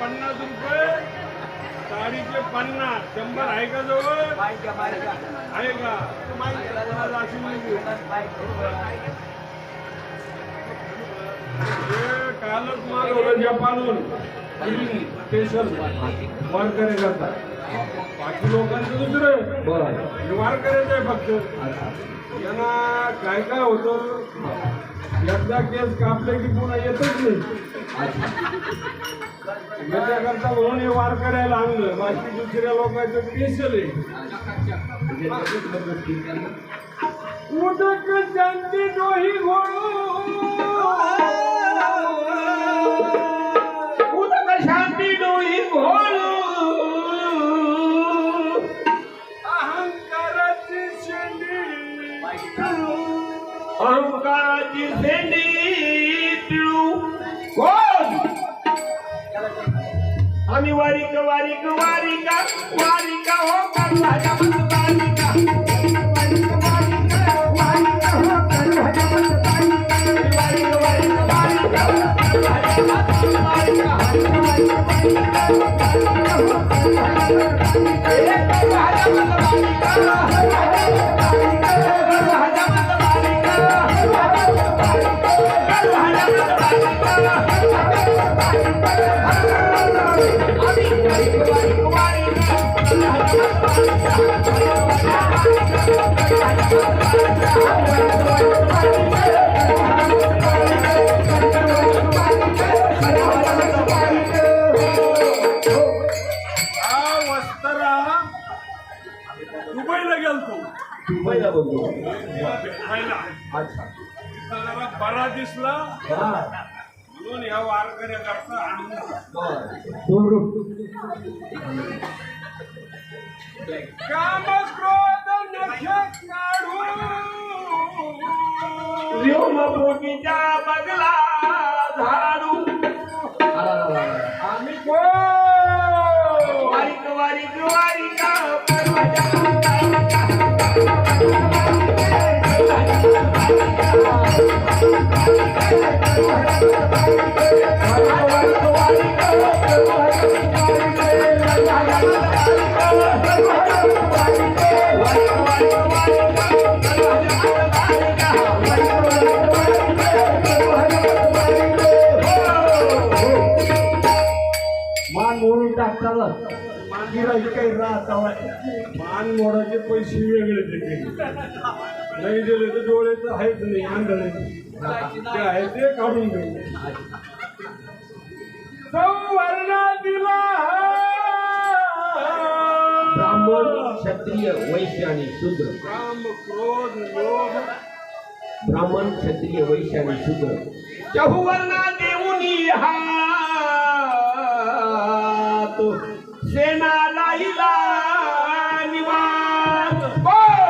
पन्नास रुपये दाढीचे पन्नास शंभर आहे का जवळ आहे का तुम्हाला अशी नाही. कालच मागवलं जपानहून स्पेशल वारकरी करतात बाकी लोकांचं दुसरं हे वारकऱ्याचं आहे फक्त. यांना काय काय होतं? एकदा केस कापले की पुन्हा येतच नाही. याच्याकरता म्हणून हे वार करायला आणलं. बाकी दुसऱ्या लोकांचं स्पेशल आहे. उदक शांती डोही उदक अहंकाराची भेंडी पिळू कोण आम्ही वारिक वारिक वारिका वारिका हो करू हजामत दुबईला गेलतो. मुंबईला बोलतो अच्छा. जरा बरा दिसला म्हणून या वारकऱ्याकरता आणून काम क्रोध नख काढू व्योम भूमीच्या बगला टाकताना गिराई काही राहत मान मोडाचे पैसे वेगळे देते. नाही दिले तर डोळे तर आहेच नाही आंधळे. ते आहे ते काढून घेऊ संवर्णा दिला ब्राह्मण क्षत्रिय वैश्य आणि शूद्र. काम क्रोध लोभ. ब्राह्मण क्षत्रिय वैश्य आणि शूद्र. चहुवर्णा देऊनी हा. तो सेना लाईला निवास बोल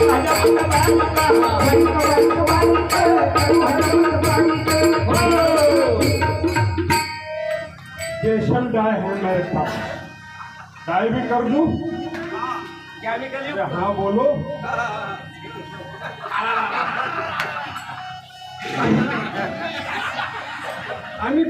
आणि वारिक वारिक वारिक वारिक वारिक स्पेशल डाय है मेरे पास डाय भी कर दूं अरे हाँ बोलो आम्ही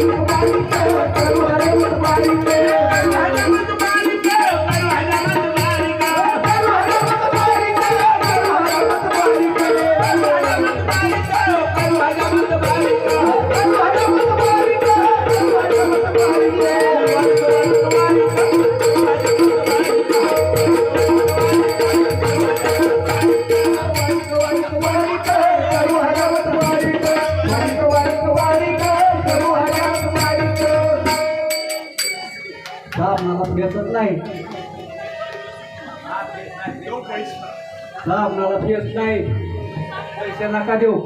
कोण साहेब मला नाही. हा मला येत नाही. पैसे नका देऊ.